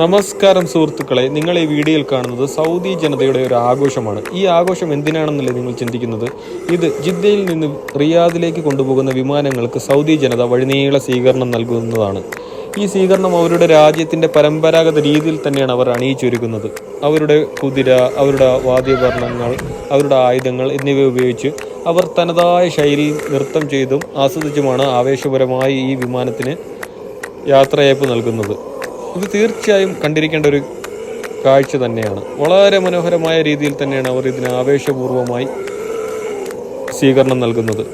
നമസ്കാരം സുഹൃത്തുക്കളെ നിങ്ങൾ ഈ വീഡിയോയിൽ കാണുന്നത് സൗദി ജനതയുടെ ഒരു ആഘോഷമാണ്. ഈ ആഘോഷം എന്തിനാണെന്നല്ലേ നിങ്ങൾ ചിന്തിക്കുന്നത്? ഇത് ജിദ്ദയിൽ നിന്ന് റിയാദിലേക്ക് കൊണ്ടുപോകുന്ന വിമാനങ്ങൾക്ക് സൗദി ജനത വഴിനീള സ്വീകരണം നൽകുന്നതാണ്. ഈ സ്വീകരണം അവരുടെ രാജ്യത്തിന്റെ പരമ്പരാഗത രീതിയിൽ തന്നെയാണ് അവർ അണിയിച്ചൊരുക്കുന്നത്. അവരുടെ കുതിര അവരുടെ വാദ്യോപകരണങ്ങൾ അവരുടെ ആയുധങ്ങൾ എന്നിവ ഉപയോഗിച്ച് അവർ തനതായ ശൈലിയിൽ നൃത്തം ചെയ്തും ആസ്വദിച്ചുമാണ് ആവേശപരമായി ഈ വിമാനത്തിന് യാത്രയയപ്പ് നൽകുന്നത്. ഇത് തീർച്ചയായും കണ്ടിരിക്കേണ്ട ഒരു കാഴ്ച തന്നെയാണ്. വളരെ മനോഹരമായ രീതിയിൽ തന്നെയാണ് അവർ ഇതിന് ആവേശപൂർവമായി സ്വീകരണം നൽകുന്നത്.